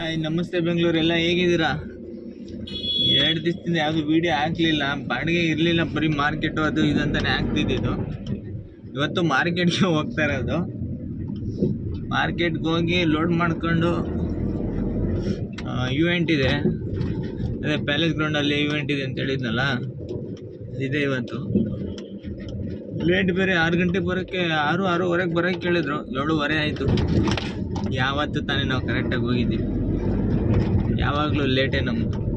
Hi, ನಮಸ್ತೆ ಬೆಂಗಳೂರು. ಎಲ್ಲ ಹೇಗಿದ್ದೀರಾ? ಎರಡು ದಿವಸದಿಂದ ಯಾವುದು ವೀಡಿಯೋ ಹಾಕಲಿಲ್ಲ. ಬಾಡಿಗೆ ಇರಲಿಲ್ಲ ಬರೀ ಮಾರ್ಕೆಟು ಅದು ಇದು ಅಂತಲೇ ಹಾಕ್ತಿದ್ದಿದ್ದು ಇವತ್ತು ಮಾರ್ಕೆಟ್ಗೆ ಹೋಗ್ತಾ ಇರೋದು. ಮಾರ್ಕೆಟ್ಗೆ ಹೋಗಿ ಲೋಡ್ ಮಾಡ್ಕೊಂಡು ಇವೆಂಟ್ ಇದೆ. ಅದೇ ಪ್ಯಾಲೇಸ್ ಗ್ರೌಂಡಲ್ಲಿ ಇವೆಂಟ್ ಇದೆ ಅಂತ ಹೇಳಿದ್ನಲ್ಲ? ಇದೆ ಇವತ್ತು. ಲೇಟ್ ಬೇರೆ ಆರು ಗಂಟೆಗೆ ಬರೋಕ್ಕೆ, ಆರು, ಆರೂವರೆಗೆ ಬರೋಕ್ಕೆ ಕೇಳಿದ್ರು. ಏಳುವರೆ ಆಯಿತು. ಯಾವತ್ತು ತಾನೇ ನಾವು ಕರೆಕ್ಟಾಗಿ ಹೋಗಿದ್ದೀವಿ. ಯಾವಾಗಲೂ ಲೇಟೇ ನಮ್ಮದು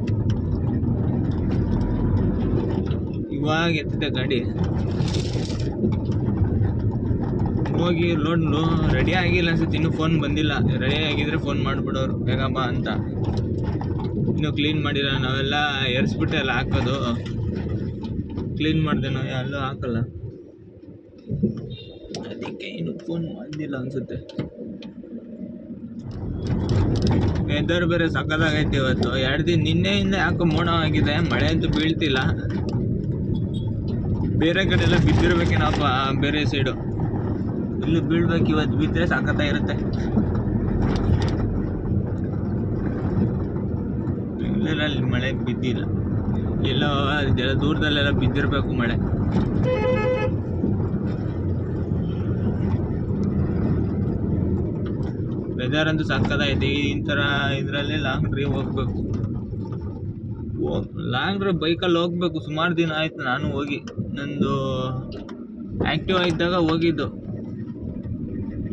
ಇವಾಗ ಎತ್ತಿದೆ ಗಾಡಿ. ಹೋಗಿ ಲೋಡ್ ರೆಡಿ ಆಗಿಲ್ಲ ಅನ್ಸುತ್ತೆ, ಇನ್ನೂ ಫೋನ್ ಬಂದಿಲ್ಲ. ರೆಡಿ ಆಗಿದ್ರೆ ಫೋನ್ ಮಾಡಿಬಿಡೋರು, ಬೇಗ ಅಂತ. ಇನ್ನೂ ಕ್ಲೀನ್ ಮಾಡಿಲ್ಲ, ನಾವೆಲ್ಲ ಎರ್ಸ್ಬಿಟ್ಟೆ ಎಲ್ಲ ಹಾಕೋದು. ಕ್ಲೀನ್ ಮಾಡಿದೆ ನಾವು ಎಲ್ಲೂ ಹಾಕಲ್ಲ. ಅದಕ್ಕೆ ಇನ್ನೂ ಫೋನ್ ಬಂದಿಲ್ಲ ಅನ್ಸುತ್ತೆ. ವೆದರ್ ಬೇರೆ ಸಕ್ಕತ್ತಾಗೈತೆ ಇವತ್ತು. ಎರಡು ದಿನ ನಿನ್ನೆಯಿಂದ ಯಾಕೋ ಆಗಿದೆ ಮಳೆ ಅಂತೂ ಬೀಳ್ತಿಲ್ಲ. ಬೇರೆ ಕಡೆ ಎಲ್ಲ ಬಿದ್ದಿರ್ಬೇಕೇನಪ್ಪ ಬೇರೆ ಸೈಡು ಇಲ್ಲಿ ಬೀಳ್ಬೇಕು ಇವತ್ತು ಬಿದ್ದರೆ ಸಖತ್ತಾಗಿರುತ್ತೆ. ಇಲ್ಲೆಲ್ಲ ಮಳೆ ಬಿದ್ದಿಲ್ಲ. ಎಲ್ಲೋ ದೂರದಲ್ಲೆಲ್ಲ ಬಿದ್ದಿರಬೇಕು ಮಳೆ. ವೆದರ್ ಅಂತೂ ಸಕ್ಕತ್ತಾಗೈತೆ. ಈ ಥರ ಇದರಲ್ಲಿ ಲಾಂಗ್ ಡ್ರೈವ್ ಹೋಗ್ಬೇಕು ಲಾಂಗ್ ಡ್ರೈವ್ ಬೈಕಲ್ಲಿ ಹೋಗ್ಬೇಕು. ಸುಮಾರು ದಿನ ಆಯ್ತು ನಾನು ಹೋಗಿ. ನಂದು ಆ್ಯಕ್ಟಿವ್ ಇದ್ದಾಗ ಹೋಗಿದ್ದು.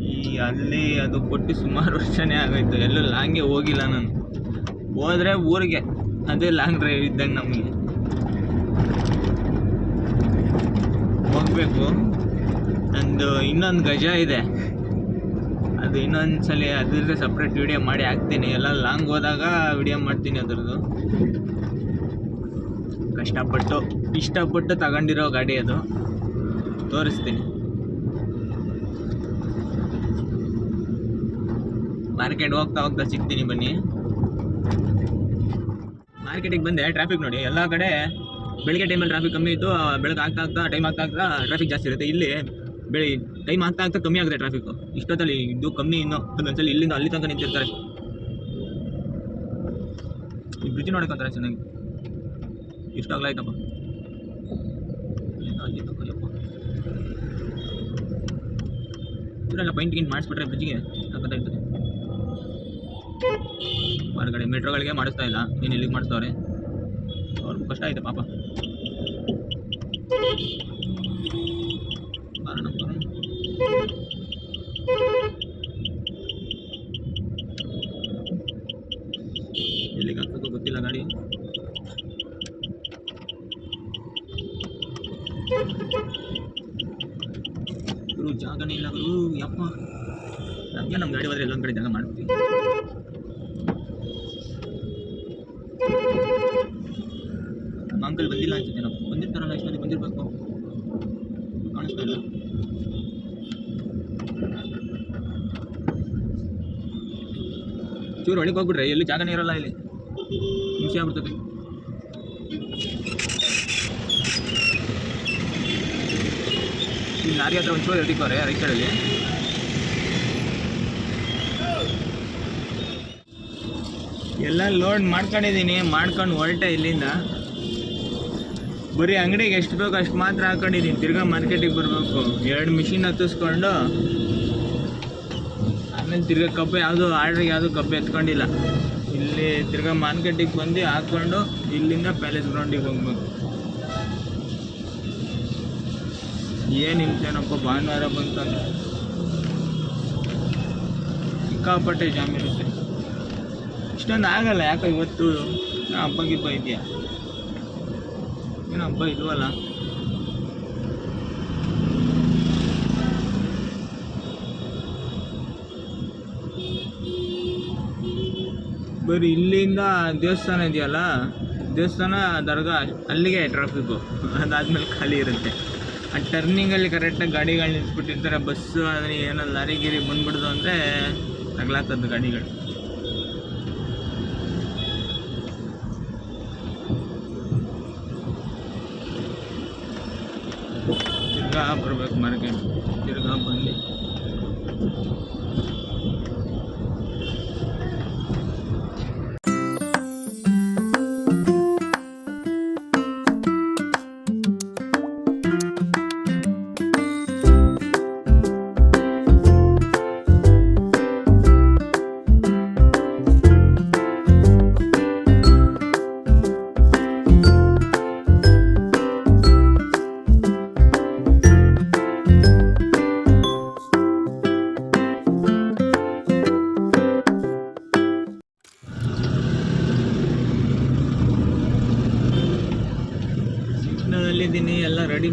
ಈ ಅಲ್ಲಿ ಅದು ಕೊಟ್ಟು ಸುಮಾರು ವರ್ಷನೇ ಆಗೋಯ್ತು. ಎಲ್ಲೂ ಲಾಂಗೇ ಹೋಗಿಲ್ಲ ನಾನು. ಹೋದರೆ ಊರಿಗೆ. ಅದೇ ಲಾಂಗ್ ಡ್ರೈವ್ ಇದ್ದಂಗೆ ನಮಗೆ. ಹೋಗ್ಬೇಕು. ನಂದು ಇನ್ನೊಂದು ಗಜ ಇದೆ. ಅದು ಇನ್ನೊಂದು ಸಲ ಅದ್ರದ್ದು ಸಪ್ರೇಟ್ ವಿಡಿಯೋ ಮಾಡಿ ಹಾಕ್ತೀನಿ. ಎಲ್ಲ ಲಾಂಗ್ ಹೋದಾಗ ವಿಡಿಯೋ ಮಾಡ್ತೀನಿ ಅದ್ರದ್ದು. ಕಷ್ಟಪಟ್ಟು, ಇಷ್ಟಪಟ್ಟು ತಗೊಂಡಿರೋ ಗಾಡಿ ಅದು. ತೋರಿಸ್ತೀನಿ. ಮಾರ್ಕೆಟ್ ಹೋಗ್ತಾ ಹೋಗ್ತಾ ಸಿಗ್ತೀನಿ ಬನ್ನಿ. ಮಾರ್ಕೆಟಿಗೆ ಬಂದೆ ಟ್ರಾಫಿಕ್ ನೋಡಿ. ಎಲ್ಲ ಕಡೆ ಬೆಳಗ್ಗೆ ಟೈಮಲ್ಲಿ ಟ್ರಾಫಿಕ್ ಕಮ್ಮಿ ಇತ್ತು. ಬೆಳಗ್ಗೆ ಆಗ್ತಾ ಆಗ್ತಾ ಟೈಮ್ ಆಗ್ತಾ ಆಗ್ತಾ ಟ್ರಾಫಿಕ್ ಜಾಸ್ತಿ ಇರುತ್ತೆ. ಇಲ್ಲಿ ಬೆಳಿ ಟೈಮ್ ಆಗ್ತಾ ಆಗ್ತಾ ಕಮ್ಮಿ ಆಗುತ್ತೆ ಟ್ರಾಫಿಕ್ ಇಷ್ಟೊತ್ತಲ್ಲಿ ಇದು ಕಮ್ಮಿ ಇನ್ನು ಒಂದೊಂದ್ಸಲ ಇಲ್ಲಿಂದ ಅಲ್ಲಿ ತನಕ ನಿಂತಿರ್ತಾರೆ. ಈ ಬ್ರಿಡ್ಜ್ ನೋಡಕ್ಕಂತಾರೆ ಚೆನ್ನಾಗಿ. ಇಷ್ಟ ಆಗ್ಲಾಯ್ತಪ್ಪ ಅಲ್ಲಿ ಇವರೆಲ್ಲ ಪೈಂಟ್ ಗಿಂಟ್ ಮಾಡಿಸ್ಬಿಟ್ರೆ ಬ್ರಿಡ್ಜಿಗೆ ಯಾಕಂತ ಇರ್ತದೆ. ಹೊರಗಡೆ ಮೆಟ್ರೋಗಳಿಗೆ ಮಾಡಿಸ್ತಾ ಇಲ್ಲ. ನೀನು ಇಲ್ಲಿಗೆ ಮಾಡಿಸ್ತಾವ್ರೆ ಅವ್ರಿಗೂ ಕಷ್ಟ ಆಯ್ತು ಪಾಪ ಬರೋಣ ಬರೋಣ ಎಲ್ಲಿಗೆ ಹಾಕ್ಬೇಕು ಗೊತ್ತಿಲ್ಲ ಗಾಡಿ ಗುರು ಜಾಗನೇ ಇಲ್ಲ ಗುರು ಯಪ್ಪ ನಮಗೆ ನಮ್ಮ ಗಾಡಿ ಹೋದ್ರೆ ಎಲ್ಲೊಂದು ಕಡೆ ಜಾಗ ಮಾಡ್ತೀವಿ ನಮ್ಮ ಅಂಕಲ್ ಬಂದಿಲ್ಲ ಅನ್ಸುತ್ತೆ ನಾವು ಬಂದಿರ್ತಾರಲ್ಲ ಇಷ್ಟೊಂದು ಬಂದಿರಬೇಕು ಕಾಣಿಸ್ತಾ ಇಲ್ಲ ಚೂರು ಒಳಗೆ ಹೋಗ್ಬಿಡ್ರಿ, ಎಲ್ಲಿ ಜಾಗನೇ ಇರಲ್ಲ ಇಲ್ಲಿ. ಹಿಂಸೆ ಆಗ್ಬಿಡ್ತದೆ. ಇಲ್ಲಿ ಲಾರಿ ಹತ್ರ ಒಂಚೂರು ಎತ್ತಿಕೋರೆ ರೈಟ್ ಸೈಡಲ್ಲಿ ಎಲ್ಲ ಲೋಡ್ ಮಾಡ್ಕೊಂಡಿದ್ದೀನಿ, ಮಾಡ್ಕೊಂಡು ಹೊರಟೆ ಇಲ್ಲಿಂದ. ಬರೀ ಅಂಗಡಿಗೆ ಎಷ್ಟು ಬೇಕು ಅಷ್ಟು ಮಾತ್ರ ಹಾಕೊಂಡಿದ್ದೀನಿ. ತಿರ್ಗಾ ಮಾರ್ಕೆಟಿಗೆ ಬರಬೇಕು. ಎರಡು ಮಿಷಿನ್ ಹತ್ತಿಸ್ಕೊಂಡು ಆಮೇಲೆ ತಿರ್ಗಾ ಕಬ್ಬು ಯಾವುದು ಆರ್ಡ್ರಿಗೆ ಯಾವುದು ಕಬ್ಬು ಎತ್ಕೊಂಡಿಲ್ಲ. ಇಲ್ಲಿ ತಿರ್ಗಾ ಮಾನ್ಕಟ್ಟಿಗೆ ಬಂದು ಹಾಕ್ಕೊಂಡು ಇಲ್ಲಿಂದ ಪ್ಯಾಲೇಸ್ ಗ್ರೌಂಡಿಗೆ ಹೋಗ್ಬೇಕು. ಏನು ಹಿಂಸೆನಪ್ಪ ಭಾನುವಾರ ಬಂತಂದ್ರೆ. ಸಿಕ್ಕಾಪಟ್ಟೆ ಜಾಮ್ ಇರುತ್ತೆ. ಇಷ್ಟೊಂದು ಆಗಲ್ಲ, ಯಾಕೆ ಇವತ್ತು ಹಬ್ಬ ಗಿಬ್ಬ ಇದೆಯಾ? ಏನು ಹಬ್ಬ ಇಲ್ವಲ್ಲ? ಬರೀ ಇಲ್ಲಿಂದ ದೇವಸ್ಥಾನ ಇದೆಯಲ್ಲ? ದೇವಸ್ಥಾನ, ದರ್ಗಾ, ಅಲ್ಲಿಗೆ ಟ್ರಾಫಿಕ್ಕು ಅದಾದಮೇಲೆ ಖಾಲಿ ಇರುತ್ತೆ. ಆ ಟರ್ನಿಂಗಲ್ಲಿ ಕರೆಕ್ಟಾಗಿ ಗಾಡಿಗಳು ನಿಂತ್ಬಿಟ್ಟಿರ್ತಾರೆ ಬಸ್ಸು ಅದನ್ನ ಏನೋ ಲಾರಿ ಗಿರಿ ಬಂದ್ಬಿಡ್ದು ಅಂದರೆ ತಗ್ಲಾಕದ್ದು ಗಾಡಿಗಳು. ತಿರ್ಗಾ ಬರ್ಬೇಕು ಮಾರ್ಕೆಟ್. ತಿರ್ಗಾ ಬಂದು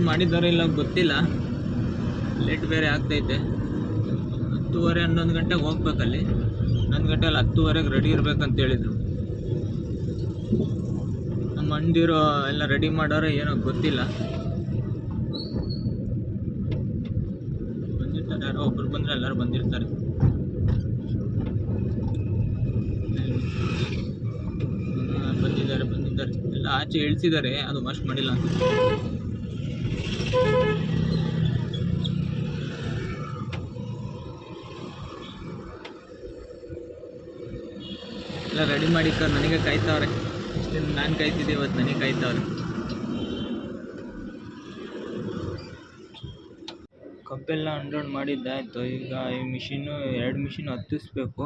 ಮಾಡಿದ್ದಾರೋ ಇಲ್ಲ ಗೊತ್ತಿಲ್ಲ. ಲೇಟ್ ಬೇರೆ ಆಗ್ತೈತೆ. ಹತ್ತುವರೆ ಹನ್ನೊಂದು ಗಂಟೆಗೆ ಹೋಗ್ಬೇಕಲ್ಲಿ ಹನ್ನೊಂದು ಗಂಟೆಯಲ್ಲಿ ಹತ್ತುವರೆಗೆ ರೆಡಿ ಇರ್ಬೇಕಂತ ಹೇಳಿದರು. ನಮ್ಮ ಅಂಡಿರೋ ಎಲ್ಲ ರೆಡಿ ಮಾಡೋರೋ ಏನೋ ಗೊತ್ತಿಲ್ಲ. ಬಂದಿರ್ತಾರೆ ಯಾರೋ ಒಬ್ರು ಬಂದರೆ ಎಲ್ಲರೂ ಬಂದಿರ್ತಾರೆ. ಬಂದಿದ್ದಾರೆ ಬಂದಿದ್ದಾರೆ. ಎಲ್ಲ ಆಚೆ ಇಳಿಸಿದ್ದಾರೆ, ಅದು ಮಸ್ಟ್ ಮಾಡಿಲ್ಲ ಅಂತ. ಎಲ್ಲ ರೆಡಿ ಮಾಡಿ ಸರ್ ನನಗೆ ಕಾಯ್ತಾವ್ರೆ. ಇಷ್ಟು ನಾನು ಕಾಯ್ತಿದ್ದೆ ಇವತ್ತು ನನಗೆ ಕಾಯ್ತಾವ್ರೆ. ಕಬ್ಬೆಲ್ಲ ಅನ್ಲೋಡ್ ಮಾಡಿದ್ದಾಯ್ತು. ಈಗ ಈ ಮಿಷಿನ್ನು ಎರಡು ಮಿಷಿನ್ ಹತ್ತಿಸ್ಬೇಕು.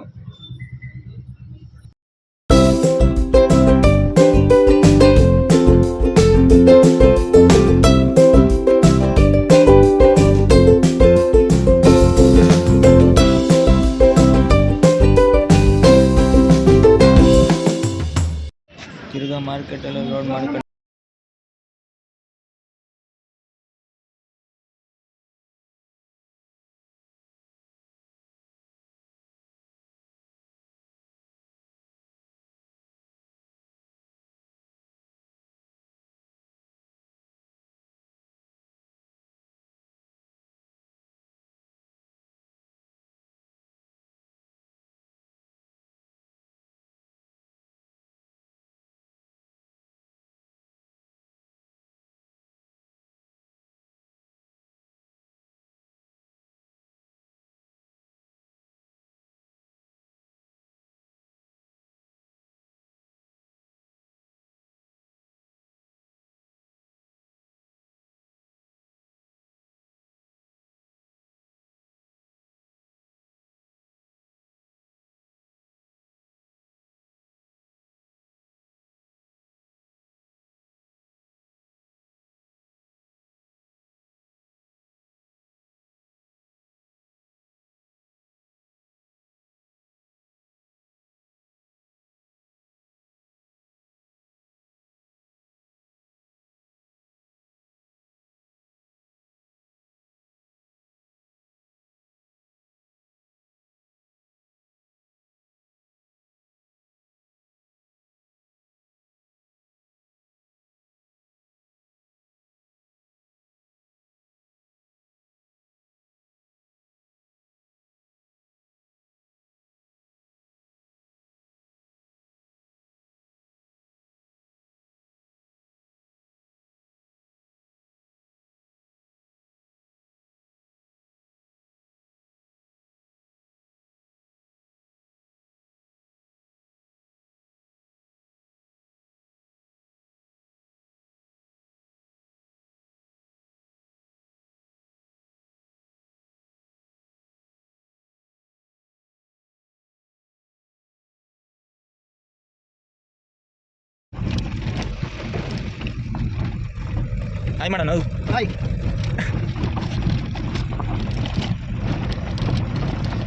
ಹಾಯ್ ಮಾಡೋಣ ಹಾಯ್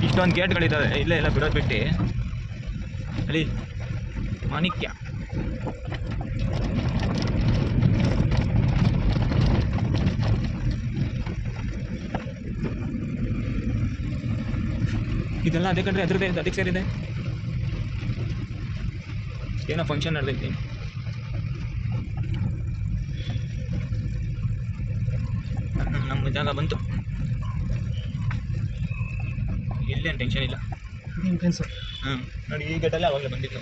ಇಷ್ಟೊಂದು ಗೇಟ್ಗಳಿದ್ದಾವೆ ಇಲ್ಲೇ ಇಲ್ಲ ಬಿಡೋದು ಬಿಟ್ಟು ಅಲ್ಲಿ ಮಾಣಿಕ್ಯ. ಇದೆಲ್ಲ ಅದೇ ಕಂಡ್ರೆ ಅದ್ರದ್ದೇ ಅದಕ್ಕೆ ಸೇರಿದೆ. ಏನೋ ಫಂಕ್ಷನ್ ನಡೆದೈತಿ ನಮ್ಮ ಜಾಗ ಬಂತು. ಇಲ್ಲೇನು ಟೆನ್ಷನ್ ಇಲ್ಲ. ನಿಮ್ಮ ಫ್ರೆಂಡ್ಸು ಹಾಂ ನೋಡಿ ಈ ಗೇಟಲ್ಲೇ ಅವಾಗಲೇ ಬಂದಿದ್ದು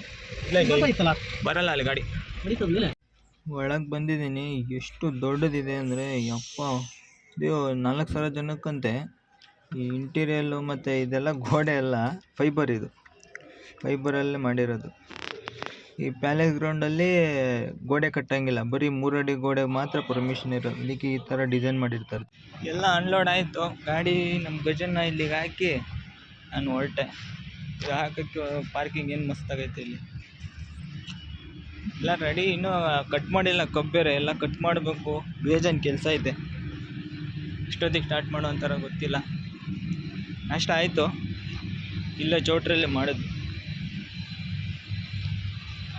ಇಲ್ಲ ಐತಲ್ಲ ಬರಲ್ಲ ಅಲ್ಲಿ ಗಾಡಿ. ಒಳಗೆ ಬಂದಿದ್ದೀನಿ ಎಷ್ಟು ದೊಡ್ಡದಿದೆ ಅಂದರೆ ಯಪ್ಪ. ಇದು ನಾಲ್ಕು ಸಾವಿರ ಜನಕ್ಕಂತೆ. ಈ ಇಂಟೀರಿಯಲ್ಲು ಮತ್ತು ಇದೆಲ್ಲ ಗೋಡೆ ಎಲ್ಲ ಫೈಬರ್ ಇದು. ಫೈಬರಲ್ಲೇ ಮಾಡಿರೋದು. ಈ ಪ್ಯಾಲೇಸ್ ಗ್ರೌಂಡಲ್ಲಿ ಗೋಡೆ ಕಟ್ಟಂಗಿಲ್ಲ. ಬರೀ ಮೂರಡಿ ಗೋಡೆ ಮಾತ್ರ ಪರ್ಮಿಷನ್ ಇರೋದು. ಈ ಥರ ಡಿಸೈನ್ ಮಾಡಿರ್ತಾರೆ. ಎಲ್ಲ ಅನ್ಲೋಡ್ ಆಯಿತು. ಗಾಡಿ ನಮ್ಮ ಗಜನ್ನ ಇಲ್ಲಿಗೆ ಹಾಕಿ ನಾನು ಹೊರಟೆ. ಹಾಕೋಕ್ಕೆ ಪಾರ್ಕಿಂಗ್ ಏನು ಮಸ್ತಾಗೈತೆ ಇಲ್ಲಿ. ಎಲ್ಲ ರೆಡಿ ಇನ್ನೂ ಕಟ್ ಮಾಡಿಲ್ಲ. ಕಬ್ಬೇರೆ ಎಲ್ಲ ಕಟ್ ಮಾಡಬೇಕು. ಬೇಜಾನ್ ಕೆಲಸ ಐತೆ ಇಷ್ಟೊತ್ತಿಗೆ ಸ್ಟಾರ್ಟ್ ಮಾಡೋ ಅಂತಾರ ಗೊತ್ತಿಲ್ಲ. ಅಷ್ಟ ಆಯಿತು. ಇಲ್ಲ ಚೌಟ್ರಲ್ಲಿ ಮಾಡೋದು.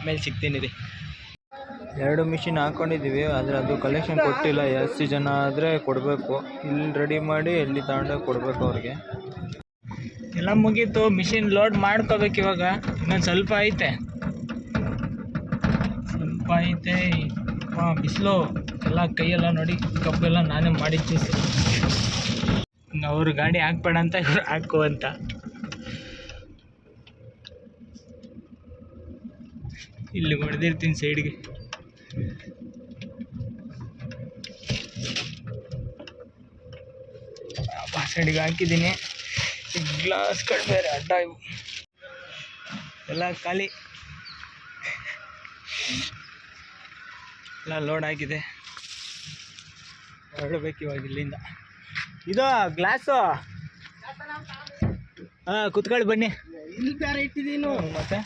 ಆಮೇಲೆ ಸಿಗ್ತೀನಿ ರೀ. ಎರಡು ಮಿಷಿನ್ ಹಾಕೊಂಡಿದ್ದೀವಿ ಆದರೆ ಅದು ಕಲೆಕ್ಷನ್ ಕೊಟ್ಟಿಲ್ಲ. ಜಾಸ್ತಿ ಜನ ಆದರೆ ಕೊಡಬೇಕು. ಇಲ್ಲಿ ರೆಡಿ ಮಾಡಿ ಎಲ್ಲಿ ತಗೊಂಡೋಗಿ ಕೊಡಬೇಕು ಅವ್ರಿಗೆ. ಎಲ್ಲ ಮುಗೀತು ಮಿಷಿನ್ ಲೋಡ್ ಮಾಡ್ಕೋಬೇಕು ಇವಾಗ. ಇನ್ನೊಂದು ಸ್ವಲ್ಪ ಐತೆ. ಸ್ವಲ್ಪ ಐತೆ. ಹಾಂ ಬಿಸಿಲು. ಎಲ್ಲ ಕೈಯೆಲ್ಲ ನೋಡಿ ಕಬ್ಬೆಲ್ಲ ನಾನೇ ಇನ್ನು ಅವ್ರ ಗಾಡಿ ಹಾಕ್ಬೇಡ ಅಂತ ಇವ್ರು ಹಾಕು ಅಂತ. ಇಲ್ಲಿ ಹೊಡೆದಿರ್ತೀನಿ ಸೈಡ್ಗೆ. ಆ ಸೈಡ್ಗೆ ಹಾಕಿದ್ದೀನಿ. ಗ್ಲಾಸ್ಗಳು ಬೇರೆ ಅಡ್ಡ ಇವು. ಎಲ್ಲ ಖಾಲಿ. ಎಲ್ಲ ಲೋಡ್ ಆಗಿದೆ. ಹೊರಡಬೇಕು ಇವಾಗ ಇಲ್ಲಿಂದ. ಇದು ಗ್ಲಾಸು ಹಾಂ ಕುತ್ಕೊಳ್ಳಿ ಬನ್ನಿ. ಇಲ್ಲಿ ಬೇರೆ ಇಟ್ಟಿದ್ದೀನು. ಮತ್ತೆ?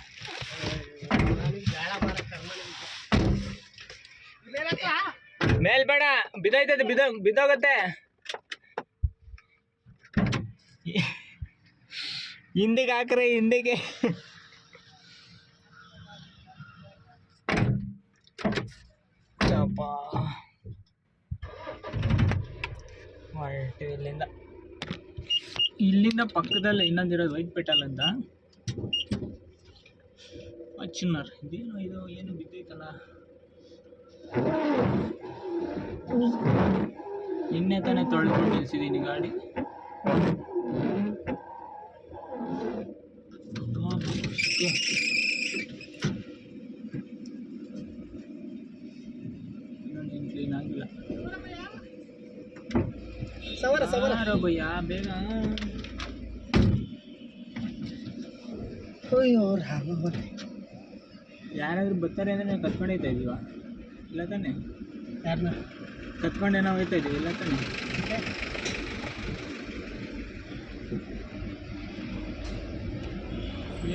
ಮೇಲ್ ಬೇಡ ಬಿದ ಬಿದ್ದೋ, ಬಿದ್ದೋಗತ್ತೆ. ಹಿಂದಿಗೆ ಹಾಕ್ರೆ, ಹಿಂದಿಗೆ. ಹೊರಟು ಇಲ್ಲಿಂದ. ಇಲ್ಲಿಂದ ಪಕ್ಕದಲ್ಲೇ ಇನ್ನೊಂದಿರೋದು ವೈಟ್ ಪೆಟಲ್ ಅಂತ. ಅಚ್ಚುನರ್ ಇದೇನು ಇದು, ಏನು ಬಿದ್ದೈತಲ್ಲ ನಿನ್ನೆ ತಾನೇ ತೊಳೆದು ನಿಲ್ಸಿದ್ದೀನಿ ಗಾಡಿ. ಕ್ಲೀನ್ ಆಗಿಲ್ಲ ಸವರ ಸವರ. ಯಾರೋ ಭಯ್ಯ? ಬೇಗ. ಅಯ್ಯೋ ರಾಮ ಯಾರಾದ್ರೂ ಬರ್ತಾರೆ ಅಂದ್ರೆ ನಾವು ಕತ್ಕೊಂಡು ಹೋಯ್ತಾ ಇದೀವ ಇಲ್ಲ ತಾನೆ ಯಾರನ್ನ ಕತ್ಕೊಂಡೆ ನಾವು ಹೋಯ್ತಾ ಇದೀವಿ ಇಲ್ಲ ತಾನೆ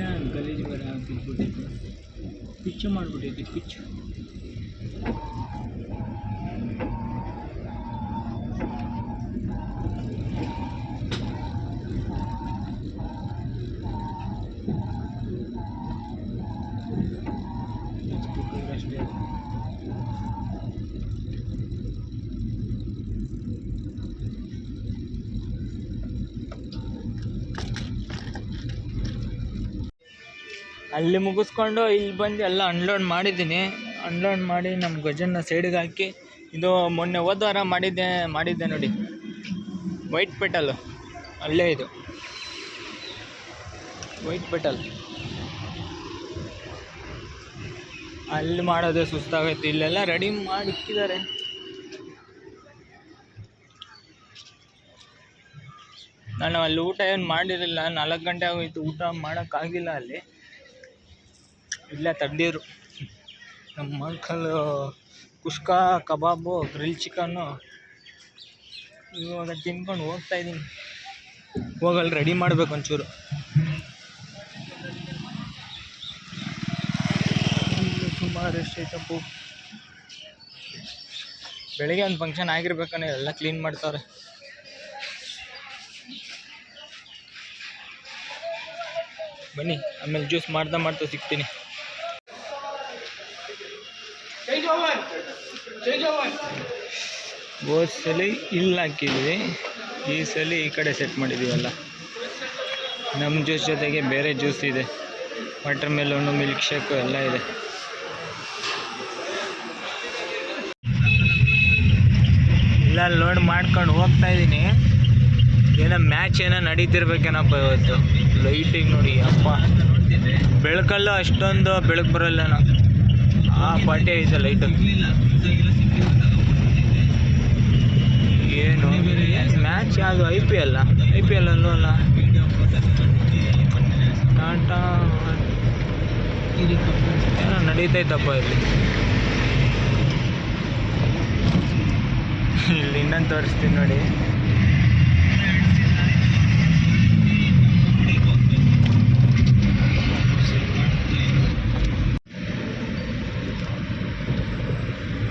ಏನು ಗಲೀಜು ಬೇರೆ ಬಿಟ್ಬಿಟ್ಟೈತೆ ಪಿಚ್ಚು ಮಾಡಿಬಿಟ್ಟೈತಿ ಪಿಚ್ಚು ಅಷ್ಟೇ ಅಲ್ಲಿ ಮುಗಿಸ್ಕೊಂಡು ಇಲ್ಲಿ ಬಂದು ಎಲ್ಲ ಅನ್ಲೋಡ್ ಮಾಡಿದ್ದೀನಿ. ಅನ್ಲೋಡ್ ಮಾಡಿ ನಮ್ಮ ಗಜನ್ನ ಸೈಡಿಗೆ ಹಾಕಿ, ಇದು ಮೊನ್ನೆ ಹೋದ ವಾರ ಮಾಡಿದ್ದೆ ಮಾಡಿದ್ದೆ ನೋಡಿ. ವೈಟ್ ಪೆಟಲ್ ಅಲ್ಲೇ ಇದು. ವೈಟ್ ಪೆಟಲ್ ಅಲ್ಲಿ ಮಾಡೋದೇ ಸುಸ್ತಾಗೈತೆ. ಇಲ್ಲೆಲ್ಲ ರೆಡಿ ಮಾಡಿ ಇಕ್ಕಿದ್ದಾರೆ. ನಾನು ಅಲ್ಲಿ ಊಟ ಏನು ಮಾಡಿರಲಿಲ್ಲ. ನಾಲ್ಕು ಗಂಟೆ ಆಗೋಯ್ತು. ಊಟ ಮಾಡೋಕ್ಕಾಗಿಲ್ಲ ಅಲ್ಲಿ. ಇಲ್ಲೇ ತಂದಿದ್ರು ನಮ್ಮ ಅಂಕಲು ಕುಷ್ಕ, ಕಬಾಬು ಗ್ರಿಲ್ ಚಿಕನ್ನು ಇವಾಗ ತಿನ್ಕೊಂಡು ಹೋಗ್ತಾ ಇದ್ದೀನಿ ಹೋಗಲ್ಲಿ ರೆಡಿ ಮಾಡ್ಬೇಕು ಒಂಚೂರು. ತುಂಬ ರೆಸ್ಟ್ ಎಷ್ಟೈತಪ್ಪು ಬೆಳಿಗ್ಗೆ ಒಂದು ಫಂಕ್ಷನ್ ಆಗಿರ್ಬೇಕಂದ್ರೆ ಎಲ್ಲ ಕ್ಲೀನ್ ಮಾಡ್ತಾರೆ. ಬನ್ನಿ, ಆಮೇಲೆ ಜ್ಯೂಸ್ ಮಾಡ್ತಾ ಮಾಡ್ತಾ ಸಿಗ್ತೀನಿ. ಹೋದ ಸಲ ಇಲ್ಲಿ ಹಾಕಿದ್ವಿ ಈ ಸಲ ಈ ಕಡೆ ಸೆಟ್ ಮಾಡಿದ್ದೀವಲ್ಲ. ನಮ್ಮ ಜ್ಯೂಸ್ ಜೊತೆಗೆ ಬೇರೆ ಜ್ಯೂಸ್ ಇದೆ. ವಾಟರ್ ಮೆಲೋನು ಮಿಲ್ಕ್ ಶೇಕು ಎಲ್ಲ ಇದೆ. ಇಲ್ಲ ಲೋಡ್ ಮಾಡ್ಕೊಂಡು ಹೋಗ್ತಾ ಇದ್ದೀನಿ. ಏನೋ ಮ್ಯಾಚ್ ಏನೋ ನಡೀತಿರ್ಬೇಕೇನಪ್ಪ ಇವತ್ತು. ಲೈಟಿಗೆ ನೋಡಿ, ಅಪ್ಪ. ಬೆಳಕಲ್ಲೂ ಅಷ್ಟೊಂದು ಬೆಳಕು ಬರಲ್ಲನ. ಆ ಪಾಟಿ ಐತೆ ಲೈಟು ಏನು? ಮ್ಯಾಚ್ ಯಾವುದು? I P L I P L ಅಲ್ಲೂ. ಅಲ್ಲ ಟಾಟಾ ಏನೋ ನಡೀತೈತಪ್ಪ ಇಲ್ಲಿ. ಇಲ್ಲಿ ಇನ್ನೊಂದು ತೋರಿಸ್ತೀನಿ ನೋಡಿ.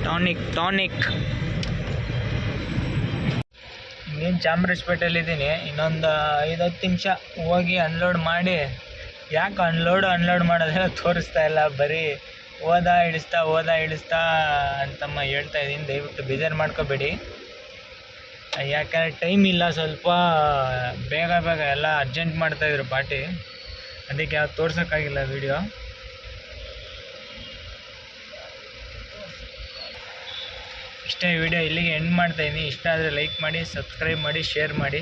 ಟಾನಿಕ್ ಟಾನಿಕ್ ಇನ್ನೇನು ಚಾಮರಾಜಪೇಟೆಯಲ್ಲಿದ್ದೀನಿ ಇನ್ನೊಂದು ಐದು ಹತ್ತು ನಿಮಿಷ ಹೋಗಿ ಅನ್ಲೋಡ್ ಮಾಡಿ. ಯಾಕೆ ಅನ್ಲೋಡ್ ಅನ್ಲೋಡ್ ಮಾಡೋದೆಲ್ಲ ತೋರಿಸ್ತಾ ಇಲ್ಲ. ಬರೀ ಓದ, ಇಳಿಸ್ತಾ ಓದ, ಇಳಿಸ್ತಾ ಅಂತಮ್ಮ ಹೇಳ್ತಾ ಇದ್ದೀನಿ. ದಯವಿಟ್ಟು ಬೇಜಾರು ಮಾಡ್ಕೋಬೇಡಿ. ಯಾಕಂದರೆ ಟೈಮ್ ಇಲ್ಲ, ಸ್ವಲ್ಪ ಬೇಗ ಬೇಗ ಎಲ್ಲ ಅರ್ಜೆಂಟ್ ಮಾಡ್ತಾಯಿದ್ರು ಪಾರ್ಟಿ. ಅದಕ್ಕೆ ಯಾವ್ದು ತೋರ್ಸೋಕ್ಕಾಗಿಲ್ಲ ವಿಡಿಯೋ ಇಷ್ಟೇ ವಿಡಿಯೋ ಇಲ್ಲಿಗೆ ಎಂಡ್ ಮಾಡ್ತಾಯಿದ್ದೀನಿ ಇಷ್ಟ ಆದರೆ ಲೈಕ್ ಮಾಡಿ ಸಬ್ಸ್ಕ್ರೈಬ್ ಮಾಡಿ ಶೇರ್ ಮಾಡಿ.